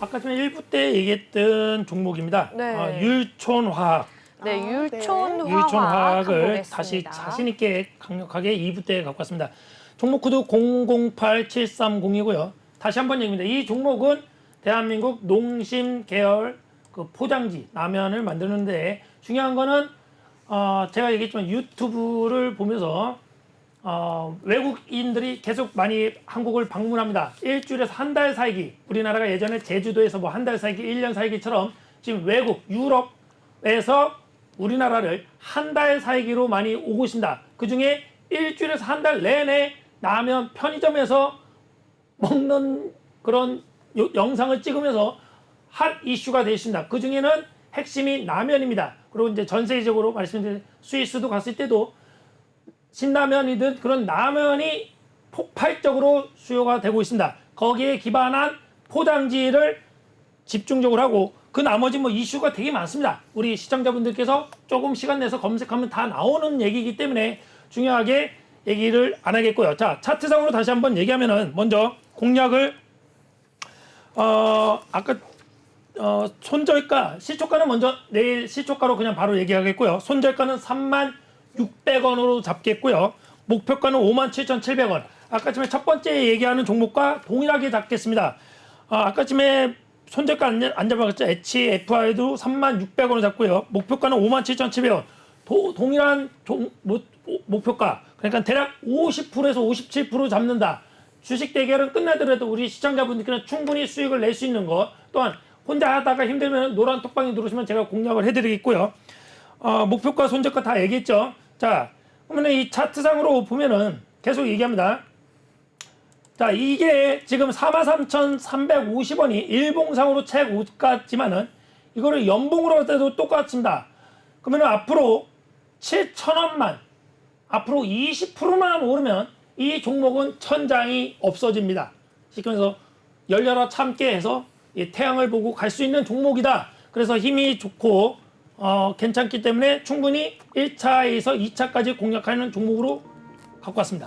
아까 전에 1부 때 얘기했던 종목입니다. 네. 어, 율촌화학. 네, 아, 율촌화학 율촌화학을 다시. 자신 있게 강력하게 2부 때 갖고 왔습니다. 종목 코드 008730이고요. 다시 한 번 얘기입니다. 이 종목은 대한민국 농심 계열 그 포장지 라면을 만드는데 중요한 거는 어, 제가 얘기했지만 유튜브를 보면서 어, 외국인들이 계속 많이 한국을 방문합니다. 일주일에서 한 달 살기. 우리나라가 예전에 제주도에서 뭐 한 달 살기, 일 년 살기처럼 지금 외국, 유럽에서 우리나라를 한 달 살기로 많이 오고 있습니다. 그 중에 일주일에서 한 달 내내 라면 편의점에서 먹는 그런 요- 영상을 찍으면서 핫 이슈가 있습니다. 그 중에는 핵심이 라면입니다. 그리고 이제 전 세계적으로 말씀드린 스위스도 갔을 때도 신라면이든 그런 라면이 폭발적으로 수요가 되고 있습니다. 거기에 기반한 포장지를 집중적으로 하고 그 나머지 뭐 이슈가 되게 많습니다. 우리 시청자분들께서 조금 시간 내서 검색하면 다 나오는 얘기이기 때문에 중요하게 얘기를 안 하겠고요. 자, 차트상으로 다시 한번 얘기하면은 먼저 공략을 어 아까 어 손절가 시초가는 먼저 내일 시초가로 그냥 바로 얘기하겠고요. 손절가는 3만 600원으로 잡겠고요. 목표가는 5만 7,700원. 아까쯤에 첫 번째 얘기하는 종목과 동일하게 잡겠습니다. 어, 아까쯤에 손절가 안, 안 잡아갔죠. HFI도 3만 600원을 잡고요. 목표가는 5만 7,700원. 도, 동일한 종, 목, 목표가. 그러니까 대략 50%에서 57% 잡는다. 주식 대결은 끝나더라도 우리 시청자분들께는 충분히 수익을 낼 수 있는 것. 또한 혼자 하다가 힘들면 노란 톡방에 누르시면 제가 공략을 해드리겠고요. 어, 목표가 손절가 다 얘기했죠. 자, 그러면 이 차트상으로 보면은 계속 얘기합니다. 자, 이게 지금 43,350원이 일봉상으로 최고가지만은 이거를 연봉으로 할 때도 똑같습니다. 그러면 앞으로 7,000원만 앞으로 20%만 오르면 이 종목은 천장이 없어집니다. 시켜서 열려라 참게 해서 이 태양을 보고 갈 수 있는 종목이다. 그래서 힘이 좋고 어, 괜찮기 때문에 충분히 1차에서 2차까지 공략하는 종목으로 갖고 왔습니다.